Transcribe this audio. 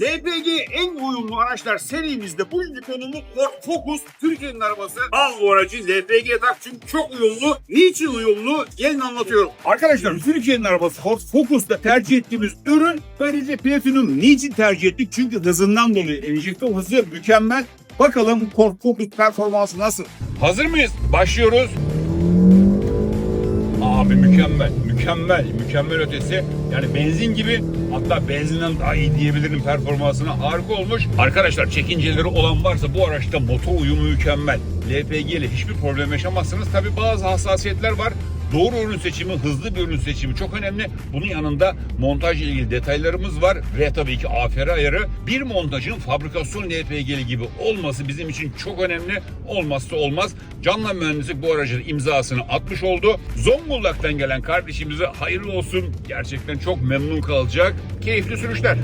LPG en uyumlu araçlar serimizde bugünkü konumuz Ford Focus. Türkiye'nin arabası. Al bu aracı LPG tak çünkü çok uyumlu. Niçin uyumlu? Gelin anlatıyorum. Arkadaşlar Türkiye'nin arabası Ford Focus'ta tercih ettiğimiz ürün böylece Platinum. Niçin tercih ettik? Çünkü hızından dolayı enjekte hızı mükemmel. Bakalım Ford Focus performansı nasıl? Hazır mıyız? Başlıyoruz. Abi mükemmel, mükemmel, mükemmel ötesi. Yani benzin gibi hatta benzinden daha iyi diyebilirim performansına harika olmuş. Arkadaşlar çekinceleri olan varsa bu araçta motor uyumu mükemmel. LPG ile hiçbir problem yaşamazsınız. Tabi bazı hassasiyetler var. Doğru ürün seçimi, hızlı bir ürün seçimi çok önemli. Bunun yanında montajla ilgili detaylarımız var ve tabii ki AFR ayarı. Bir montajın fabrikasyon LPG'li gibi olması bizim için çok önemli. Olmazsa olmaz. Canla Mühendislik bu aracın imzasını atmış oldu. Zonguldak'tan gelen kardeşimize hayırlı olsun. Gerçekten çok memnun kalacak. Keyifli sürüşler.